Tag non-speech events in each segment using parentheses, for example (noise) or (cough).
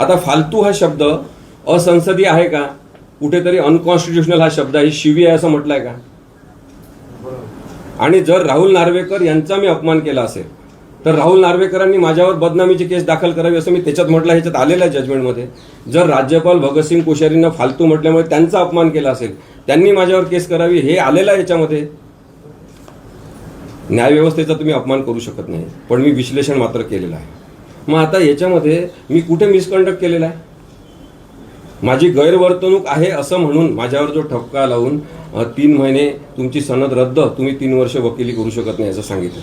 आता फालतू हा शब्द असंसदीय आहे का? कुठेतरी अनकॉन्स्टिट्युशनल हा शब्द आहे शिवी आहे असं म्हटलंय का? आणि जर राहुल नार्वेकर यांचा मी अपमान केला असेल तर राहुल नार्वेकरांनी माझ्यावर बदनामीची केस दाखल करावी असं मी त्याच्यात म्हटलं ह्याच्यात आलेलं आहे जजमेंटमध्ये जर राज्यपाल भगतसिंग कोश्यारींना फालतू म्हटल्यामुळे त्यांचा अपमान केला असेल त्यांनी माझ्यावर केस करावी हे आलेलं आहे याच्यामध्ये? न्यायव्यवस्थेचा तुम्ही अपमान करू शकत नाही पण मी विश्लेषण मात्र केलेलं आहे. मग आता याच्यामध्ये मी कुठे मिसकंडक्ट केलेला आहे? माझी गैरवर्तणूक आहे असं म्हणून माझ्यावर जो ठपका लावून तीन महिने तुमची सनद रद्द तुम्ही तीन वर्ष वकिली करू शकत नाही असं सांगितलं.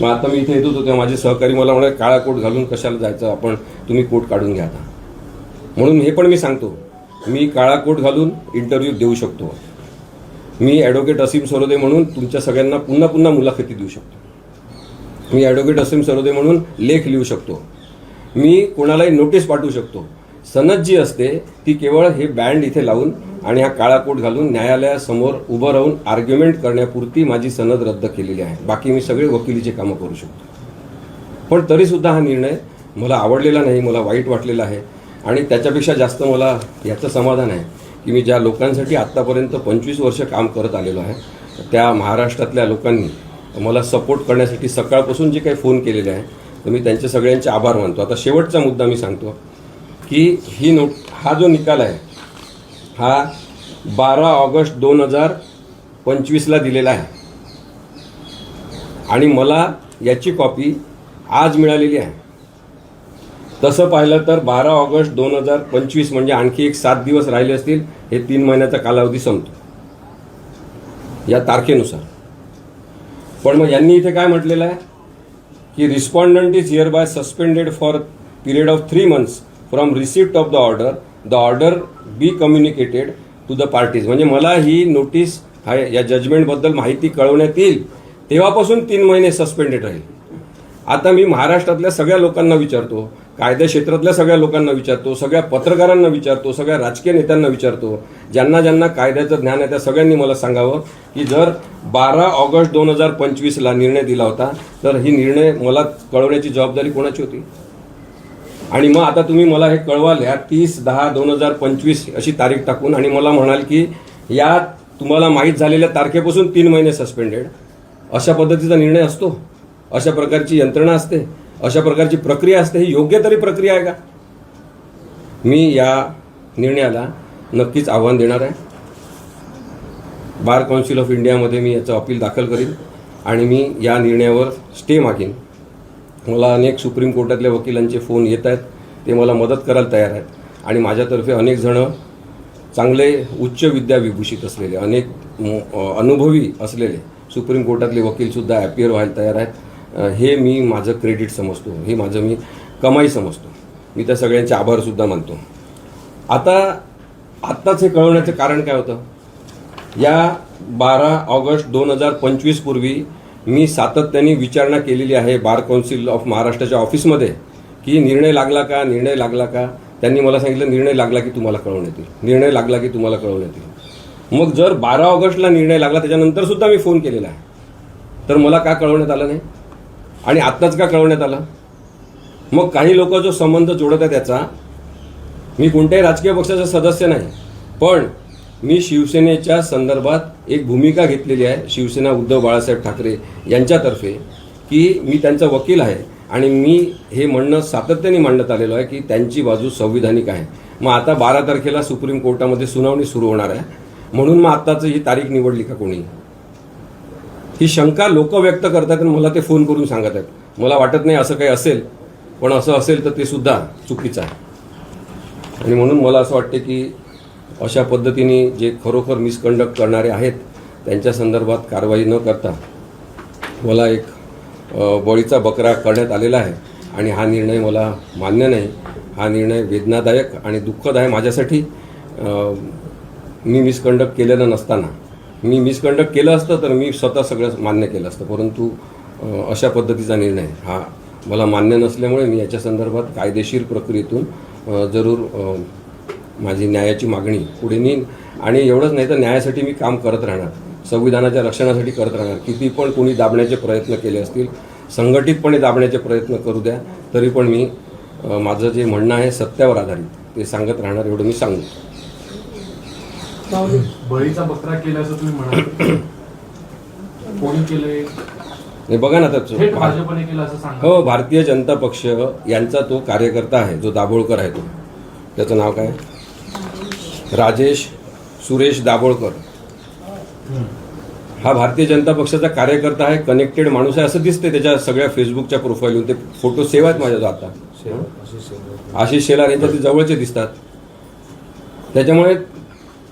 मग आता मी इथे येत होतो तेव्हा माझे सहकारी मला म्हणाले काळा कोट घालून कशाला जायचं? आपण तुम्ही कोट काढून घ्या आता. म्हणून हे पण मी सांगतो. मी काळा कोट घालून इंटरव्ह्यू देऊ शकतो. मी ॲडव्होकेट असीम सरोदे म्हणून तुमच्या सगळ्यांना पुन्हा पुन्हा मुलाखती देऊ शकतो. मी ॲडव्होकेट असीम सरोदे म्हणून लेख लिहू शकतो. मी कोणालाही नोटीस पाठवू शकतो. सनद जी असते ती केवळ हे बँड इथे लावून आणि हा काळा कोट घालून न्यायालयासमोर उभं राहून आर्ग्युमेंट करण्यापुरती माझी सनद रद्द केलेली आहे. बाकी मी सगळे वकिलीचे कामं करू शकतो. पण तरीसुद्धा हा निर्णय मला आवडलेला नाही मला वाईट वाटलेला आहे. आणि त्याच्यापेक्षा जास्त मला याचं समाधान आहे की मी ज्या लोकांसाठी आत्तापर्यंत पंचवीस वर्ष काम करत आलेलो आहे त्या महाराष्ट्रातल्या लोकांनी मला सपोर्ट करण्यासाठी सकाळपासून जे काही फोन केलेले आहे तर मी त्यांचे सगळ्यांचे आभार मानतो. आता शेवटचा मुद्दा मी सांगतो की ही नोट हा जो निकाल आहे हा बारा ऑगस्ट दोन हजार पंचवीसला दिलेला आहे. आणि मला याची कॉपी आज मिळालेली आहे. तसं पाहिलं तर बारा ऑगस्ट दोन हजार पंचवीस म्हणजे आणखी एक सात दिवस राहिले असतील हे तीन महिन्याचा कालावधी संपतो. या तारखेनुसार. पण मग यांनी इथे काय म्हटलेलं आहे? की respondent is here by suspended for period of three months from receipt of the order the order be communicated to the parties म्हणजे मला ही नोटीस हा या जजमेंटबद्दल माहिती कळवण्यात येईल. तेव्हापासून तीन महिने सस्पेंडेड राहील. आता मी महाराष्ट्रातल्या सगळ्या लोकांना विचारतो कायदा क्षेत्रातल्या सगळ्या लोकांना विचारतो सगळ्या पत्रकारांना विचारतो सगळ्या राजकीय नेत्यांना विचारतो. ज्यांना ज्यांना कायद्याचं ज्ञान आहे त्या सगळ्यांनी मला सांगावं की जर बारा ऑगस्ट दोन हजार पंचवीसला निर्णय दिला होता तर ही निर्णय मला कळवण्याची जबाबदारी कोणाची होती? आणि मग आता तुम्ही मला हे कळवाल या तीस दहा दोन हजार पंचवीस अशी तारीख टाकून आणि मला म्हणाल की या तुम्हाला माहीत झालेल्या तारखेपासून तीन महिने सस्पेंडेड अशा पद्धतीचा निर्णय असतो. अशा प्रकारची यंत्रणा असते. अशा प्रकारची प्रक्रिया असते. ही योग्य तरी प्रक्रिया आहे का? मी या निर्णयाला नक्कीच आव्हान देणार आहे. बार काउन्सिल ऑफ इंडियामध्ये मी याचं अपील दाखल करीन आणि मी या निर्णयावर स्टे मागेन. मला अनेक सुप्रीम कोर्टातल्या वकिलांचे फोन येत आहेत. ते मला मदत करायला तयार आहेत. आणि माझ्यातर्फे अनेक जणं चांगले उच्च विद्या विभूषित असलेले अनेक अनुभवी असलेले सुप्रीम कोर्टातले वकीलसुद्धा ॲपियर व्हायला तयार आहेत. हे मी माझं क्रेडिट समजतो. हे माझं मी कमाई समजतो. मी त्या सगळ्यांचे आभारसुद्धा मानतो. आता आत्ताच हे कळवण्याचं कारण काय होतं? या बारा ऑगस्ट दोन हजार पंचवीस पूर्वी मी सातत्याने विचारणा केलेली आहे बार कौन्सिल ऑफ महाराष्ट्राच्या ऑफिसमध्ये की निर्णय लागला का निर्णय लागला का? त्यांनी मला सांगितलं निर्णय लागला की तुम्हाला कळवण्यात येईल निर्णय लागला की तुम्हाला कळवण्यात येईल मग जर बारा ऑगस्टला निर्णय लागला त्याच्यानंतर सुद्धा मी फोन केलेला आहे. तर मला का कळवण्यात आलं नाही? आणि आत्ताच का कळवण्यात आला? मग काही लोक जो संबंध जोडत आहे त्याचा मी कोणत्याही राजकीय पक्षाचा सदस्य नाही पण मी शिवसेनेच्या संदर्भात एक भूमिका घेतलेली आहे शिवसेना उद्धव बाळासाहेब ठाकरे यांच्यातर्फे की मी त्यांचा वकील आहे आणि मी हे म्हणणं सातत्याने मांडत आलेलो आहे की त्यांची बाजू संविधानिक आहे. मग आता बारा तारखेला सुप्रीम कोर्टामध्ये सुनावणी सुरू होणार आहे. म्हणून मग आत्ताच ही तारीख निवडली का कोणी? ही शंका लोक व्यक्त करतात आणि मला ते फोन करून सांगत आहेत. मला वाटत नाही असं काही असेल पण असं असेल तर ते सुद्धा चुकीचं आहे. आणि म्हणून मला असं वाटते की अशा पद्धतीने जे खरोखर मिसकंडक्ट करणारे आहेत त्यांच्या संदर्भात कारवाई न करता मला एक बळीचा बकरा करण्यात आलेला आहे आणि हा निर्णय मला मान्य नाही. हा निर्णय वेदनादायक आणि दुःखद आहे माझ्यासाठी. मी मिसकंडक्ट केलेलं नसताना मी मिसकंडक्ट केलं असतं तर मी स्वतः सगळं मान्य केलं असतं. परंतु अशा पद्धतीचा निर्णय हा मला मान्य नसल्यामुळे मी याच्या संदर्भात कायदेशीर प्रक्रियेतून जरूर माझी न्यायाची मागणी पुढे नेईन. आणि एवढंच नाही तर न्यायासाठी मी काम करत राहणार. संविधानाच्या रक्षणासाठी करत राहणार. किती पण कोणी दाबण्याचे प्रयत्न केले असतील संघटितपणे दाबण्याचे प्रयत्न करू द्या तरी पण मी माझं जे म्हणणं आहे सत्यावर आधारित ते सांगत राहणार एवढं मी सांगू. बळीचा बकरा केल्याचं तुम्ही म्हणाल. कोणी केलंय? हे बघा ना तर भाजपने केलं असं सांगा. हो भारतीय जनता पक्ष यांचा तो कार्यकर्ता आहे जो दाभोळकर आहे तो. त्याचं नाव काय? राजेश सुरेश दाभोळकर. हा भारतीय जनता पक्षाचा कार्यकर्ता आहे कनेक्टेड माणूस आहे असं दिसते त्याच्या सगळ्या फेसबुकच्या प्रोफाईलवर ते फोटो सेव्ह आहेत माझ्या आता आशिष शेलार यांच्या ते जवळचे दिसतात. त्याच्यामुळे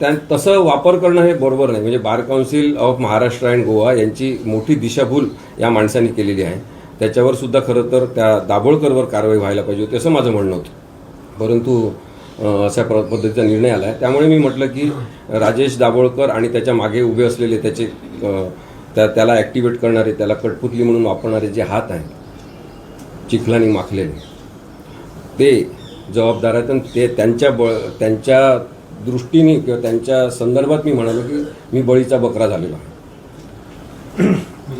त्या तसं वापर करणं हे बरोबर नाही. म्हणजे bar council of Maharashtra and Goa यांची मोठी दिशाभूल या माणसांनी केलेली आहे. त्याच्यावर सुद्धा खरं तर त्या दाभोळकरवर कारवाई व्हायला पाहिजे होती असं माझं म्हणणं होतं. परंतु अशा प्र- पद्धतीचा निर्णय आला आहे त्यामुळे मी म्हटलं की राजेश दाभोळकर आणि त्याच्यामागे उभे असलेले त्याचे त्या त्याला ॲक्टिवेट करणारे त्याला कठपुतली म्हणून वापरणारे जे हात आहेत चिखलानी माखलेले ते जबाबदार आहेत आणि ते त्यांच्या बळ त्यांच्या दृष्टीने किंवा त्यांच्या संदर्भात मी म्हणालो की मी बळीचा बकरा झालेलो आहे.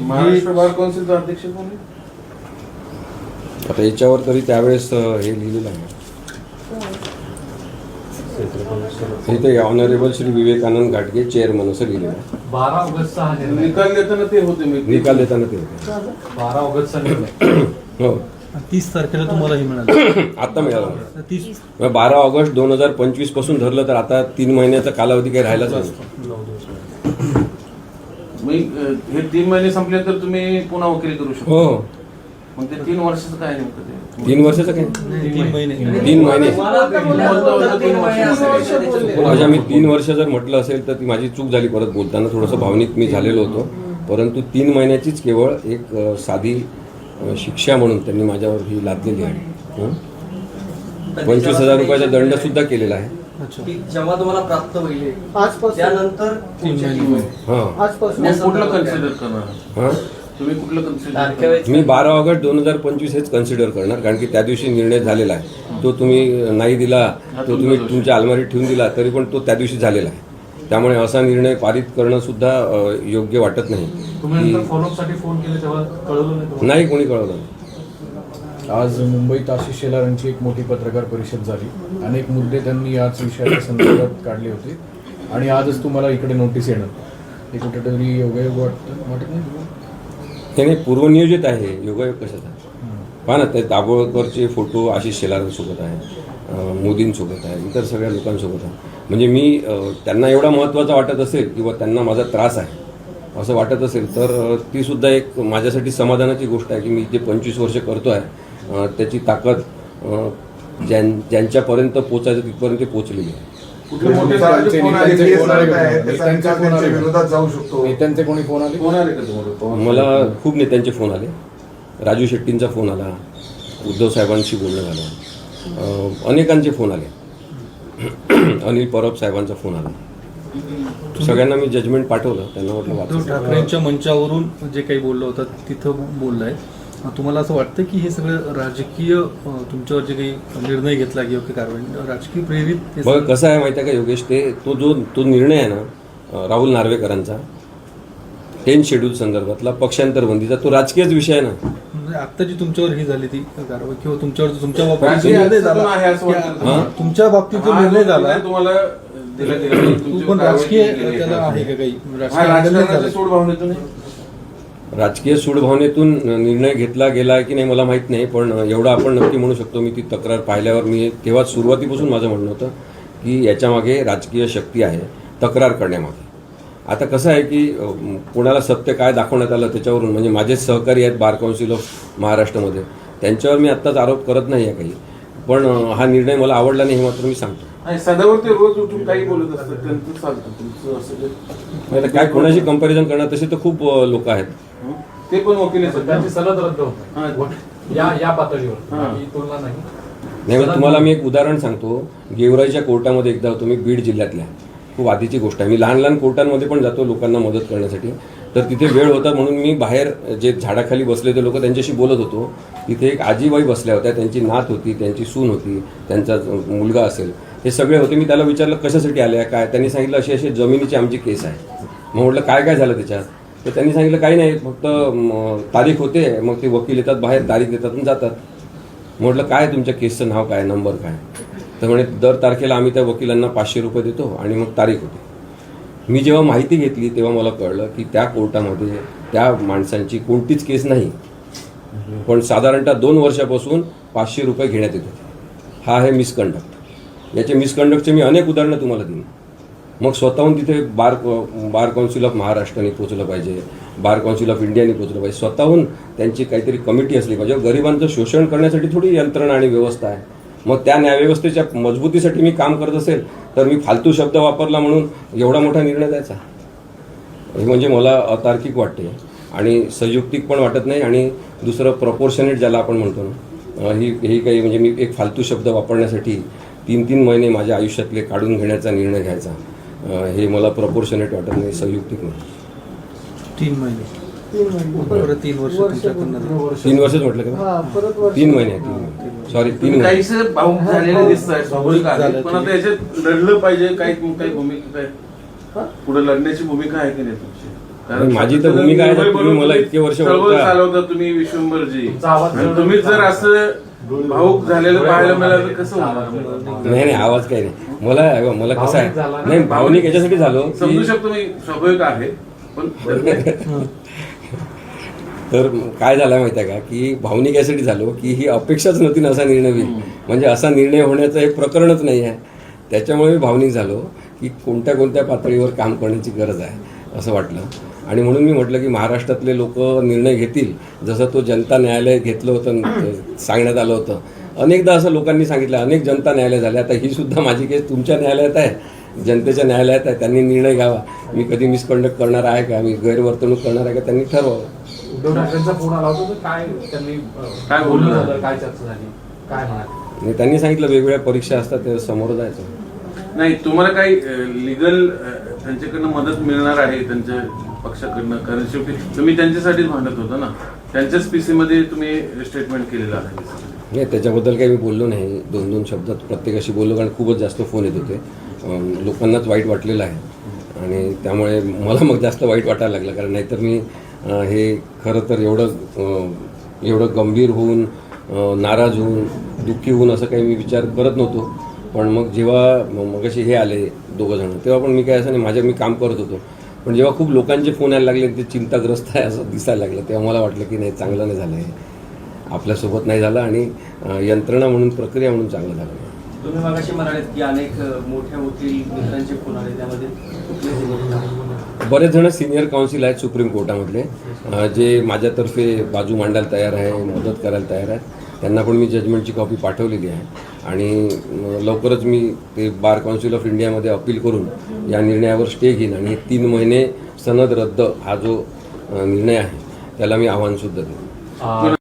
महाराष्ट्र बार काउन्सिलचा अध्यक्ष कोण आहे? आता याच्यावर तरी त्यावेळेस अं, हे लिहिलेलं आहे. इथे ऑनरेबल श्री विवेकानंद घाटगे चेअरमन असं लिहिलेलं आहे. बारा ऑगस्टचा हा निर्णय. निकाल देताना ते होते मी निकाल देताना ते होते. बारा ऑगस्टचा निर्णय. हो. तीस तारखेला तुम्हाला हे मिळालं. (coughs) आता मिळालं. तीस मग बारा ऑगस्ट दोन हजार पंचवीसपासून धरलं तर आता तीन महिन्याचा कालावधी काही राहिलाच नाही. अ, हे तीन महिने संपले तर तुम्ही पुन्हा वकिली करू शकता. हो. मग ते तीन वर्षाचं काय नेमकं ते? तीन वर्षाचं काय? तीन महिने. तीन महिने. तीन वर्ष माझ्या मी तीन वर्ष जर म्हटलं असेल तर ती माझी चूक झाली परत बोलताना. थोडंसं भावनिक मी झालेलो होतो. परंतु तीन महिन्याचीच केवळ एक अ, साधी शिक्षा म्हणून त्यांनी माझ्यावर ही लादलेली आहे. हं? पंचवीस हजार रुपयाचा दंड सुद्धा केलेला आहे. अच्छा. की जेव्हा तुम्हाला प्राप्त होईल त्यानंतर मी बारा ऑगस्ट दोन हजार पंचवीस हेच कन्सिडर करणार कारण की त्या दिवशी निर्णय झालेला आहे. तो तुम्ही नाही दिला तो तुम्ही तुमच्या अलमारीत ठेवून दिला तरी पण तो त्या दिवशी झालेला आहे. त्यामुळे असा निर्णय पारित करणं सुद्धा योग्य वाटत नाही. तुम्ही नंतर की फॉलोअपसाठी फोन केले तेव्हा कळवलं नाही? नाही कोणी कळवलं आज मुंबईत आशिष शेलार यांची एक मोठी पत्रकार परिषद झाली. अनेक मुद्दे त्यांनी याच विषयाच्या संदर्भात काढले होते. आणि आजच तुम्हाला इकडे नोटीस येणार. हे कुठेतरी योगायोग वाटतं? वाटत नाही? त्याने पूर्वनियोजित आहे योगायोग कशाचा? पहा ना ते दाभोळकरचे फोटो आशिष शेलारांसोबत आहे. मोदींसोबत आहे इतर सगळ्या लोकांसोबत आहे. म्हणजे मी त्यांना एवढा महत्त्वाचा वाटत असेल किंवा त्यांना माझा त्रास आहे असं वाटत असेल तर ती सुद्धा एक माझ्यासाठी समाधानाची गोष्ट आहे की मी जे पंचवीस वर्ष करतो आहे त्याची ताकद ज्यां ज्यांच्यापर्यंत पोचायचं तिथपर्यंत ते पोचलेली आहे. मला खूप नेत्यांचे फोन आले. राजू शेट्टींचा फोन आला. उद्धव साहेबांशी बोलणं झालं. अनेकांचे फोन आले. (clears throat) अनिल परब साहेबांचा फोन आला. सगळ्यांना मी जजमेंट पाठवलं. त्यांना म्हटलं उद्धव ठाकरेंच्या मंचावरून जे काही बोललं होतं तिथं बोललाय. तुम्हाला असं वाटतं की हे सगळं राजकीय तुमच्यावर जे काही निर्णय घेतला किंवा काही कारवाई राजकीय प्रेरित बघ कसं आहे माहिती आहे का योगेश? ते तो जो तो निर्णय आहे ना राहुल नार्वेकरांचा टेन शेड्यूल संदर्भातला पक्षांतर बंदीचा तो राजकीयच विषय आहे ना म्हणजे आता जी तुमच्यावर ही झाली ती कारवाई किंवा तुमच्यावर तुमच्या बाबतीत जो निर्णय झाला हस्तक्षेप आहे असं वाटतं की- हां, तुमच्या बाबतीत जो निर्णय झाला तुम्हाला दिला गेला तू तुमची पण कारवाई राजकीय केली आहे त्याला का? आहे का काही हा राजकीय निर्णय राजकारणाच्या झाला. सोड भावनेतून आहे. राजकीय सूडभावनेतून निर्णय घेतला गेला की नाही मला माहीत नाही पण एवढं आपण नक्की म्हणू शकतो मी ती तक्रार पाहिल्यावर मी तेव्हा सुरुवातीपासून माझं म्हणणं होतं की याच्यामागे राजकीय शक्ती आहे तक्रार करण्यामागे आता कसं आहे की कोणाला सत्य काय दाखवण्यात आलं त्याच्यावरून म्हणजे माझेच सहकारी आहेत बार काउन्सिल ऑफ महाराष्ट्रामध्ये त्यांच्यावर मी आत्ताच आरोप करत नाही आहे काही. पण हा निर्णय मला आवडला नाही हे मात्र मी सांगतो. रोज उठून काही बोलत असतात काय कोणाशी कंपॅरिझन करणार तसे तर खूप लोक आहेत. हं? ते पण वकील हा. हा. ही नाही. तुम्हाला मी एक उदाहरण सांगतो. गेवराईच्या कोर्टामध्ये एकदा होतो मी बीड जिल्ह्यातल्या खूप आधीची गोष्ट आहे. मी लहान लहान कोर्टांमध्ये पण जातो लोकांना मदत करण्यासाठी. तर तिथे वेळ होता म्हणून मी बाहेर जे झाडाखाली बसले ते लोक त्यांच्याशी बोलत होतो. तिथे एक आजीबाई बसल्या होत्या. त्यांची नात होती त्यांची सून होती त्यांचा मुलगा असेल. हे सगळे होते. मी त्याला विचारलं कशासाठी आल्या? काय? त्यांनी सांगितलं अशी अशी जमिनीची आमची केस आहे. मग म्हटलं काय काय झालं त्याच्यात? तर त्यांनी सांगितलं काही नाही. फक्त तारीख होते. मग ते वकील येतात बाहेर तारीख देतात आणि जातात. म्हटलं काय तुमच्या केसचं नाव काय? नंबर काय? तर म्हणे दर तारखेला आम्ही त्या वकिलांना पाचशे रुपये देतो आणि मग तारीख होते. मी जेव्हा माहिती घेतली तेव्हा मला कळलं की त्या कोर्टामध्ये त्या माणसांची कोणतीच केस नाही. पण साधारणतः दोन वर्षापासून पाचशे रुपये घेण्यात येत होते. हा आहे मिसकंडक्ट याचे मिसकंडक्टचे मी अनेक उदाहरणं तुम्हाला देईन. मग स्वतःहून तिथे बार बार काउन्सिल ऑफ महाराष्ट्राने पोचलं पाहिजे बार काउन्सिल ऑफ इंडियाने पोचलं पाहिजे. स्वतःहून त्यांची काहीतरी कमिटी असली पाहिजे. गरिबांचं शोषण करण्यासाठी थोडी यंत्रणा आणि व्यवस्था आहे. मग त्या न्यायव्यवस्थेच्या मजबूतीसाठी मी काम करत असेल तर मी फालतू शब्द वापरला म्हणून एवढा मोठा निर्णय द्यायचा. हे म्हणजे मला अतार्किक वाटते. आणि संयुक्तिक पण वाटत नाही आणि दुसरं प्रपोर्शनेट ज्याला आपण म्हणतो ना ही ही काही म्हणजे मी एक फालतू शब्द वापरण्यासाठी तीन तीन महिने माझ्या आयुष्यातले काढून घेण्याचा निर्णय घ्यायचा. हे मला प्रपोर्शनेट वाटत नाही संयुक्तिक नाही. तीन महिने. तीन महिने. तीन वर्ष तुमच्याकडनं तीन वर्षच म्हटलं का? हा परत वर्ष तीन महिने तीन महिने. सॉरी तीन महिने. काहीसे भाऊक झालेले दिसत आहे स्वाभाविक आहे. पण आता याच्यात लढलं पाहिजे काही काही भूमिका काय? हा? पुढे लढण्याची भूमिका आहे की नाही तुमची? माझी तर भूमिका आहे तुम्ही मला इतके वर्ष. चालवता तुम्ही विश्वंभरजी. तुम्ही जर असं भाऊक झालेलं पाहायला मिळालं तर कसं नाही नाही आवाज काही नाही. मला मला कसं आहे? नाही भावनिक याच्यासाठी झालो समजू शकतो मी स्वाभाविक आहे पण (laughs) तर काय झालं माहिती आहे का? की भावनिक यासाठी झालो की ही अपेक्षाच नव्हती ना असा निर्णय होईल. म्हणजे असा निर्णय होण्याचं हे प्रकरणच नाही आहे. त्याच्यामुळे मी भावनिक झालो की कोणत्या कोणत्या पातळीवर काम करण्याची गरज आहे असं वाटलं. आणि म्हणून मी म्हटलं की महाराष्ट्रातले लोक निर्णय घेतील. जसं तो जनता न्यायालय घेतलं होतं सांगण्यात आलं होतं. अनेकदा असं लोकांनी सांगितलं अनेक जनता न्यायालय झाले. आता ही सुद्धा माझी केस तुमच्या न्यायालयात आहे. जनतेच्या न्यायालयात आहे त्यांनी निर्णय घ्यावा. मी कधी मिसकंडक्ट करणार आहे का? मी गैरवर्तणूक करणार आहे का? त्यांनी ठरवावं. उद्धव ठाकरेंचा फोन आला होता काय त्यांनी काय झालं? झालं काय चर्चा झाली? काय म्हणाले? त्यांनी सांगितलं वेगवेगळ्या परीक्षा असतात ते समोर जायचं. नाही तुम्हाला काही लिगल त्यांच्याकडनं मदत मिळणार आहे त्यांच्या पक्षाकडनं? कारण शेवटी तुम्ही त्यांच्यासाठीच भांडत होता ना? त्यांच्याच पीसी मध्ये तुम्ही स्टेटमेंट केलेलं आहे. नाही त्याच्याबद्दल काही मी बोललो नाही. दोन दोन शब्दात प्रत्येकाशी बोललो कारण खूपच जास्त फोन येत होते. लोकांनाच वाईट वाटलेलं आहे. आणि त्यामुळे मला मग जास्त वाईट वाटायला लागलं. कारण नाहीतर मी हे खरं तर एवढं एवढं गंभीर होऊन नाराज होऊन दुःखी होऊन असं काही मी विचार करत नव्हतो. पण मग जेव्हा मग मगाशी हे आले दोघं जण तेव्हा पण मी काय असं नाही माझ्या मी काम करत होतो. पण जेव्हा खूप लोकांचे फोन यायला लागले ते चिंताग्रस्त आहे असं दिसायला लागलं. तेव्हा मला वाटलं की नाही चांगलं नाही झालं आहे आपल्यासोबत नाही झालं आणि यंत्रणा म्हणून प्रक्रिया म्हणून चांगलं झालं नाही. तुम्ही मगाशी म्हणालेत की अनेक मोठ्या वकील मित्रांचे फोन आले त्यामध्ये बरेच जण सिनियर काउन्सिल आहेत सुप्रीम कोर्टामधले. जे माझ्यातर्फे बाजू मांडायला तयार आहे मदत करायला तयार आहेत. त्यांना पण मी जजमेंटची कॉपी पाठवलेली आहे. आणि लवकरच मी ते बार काउन्सिल ऑफ इंडियामध्ये अपील करून या निर्णयावर स्टे घेईन. आणि तीन महिने सनद रद्द हा जो निर्णय आहे त्याला मी आव्हानसुद्धा देईन.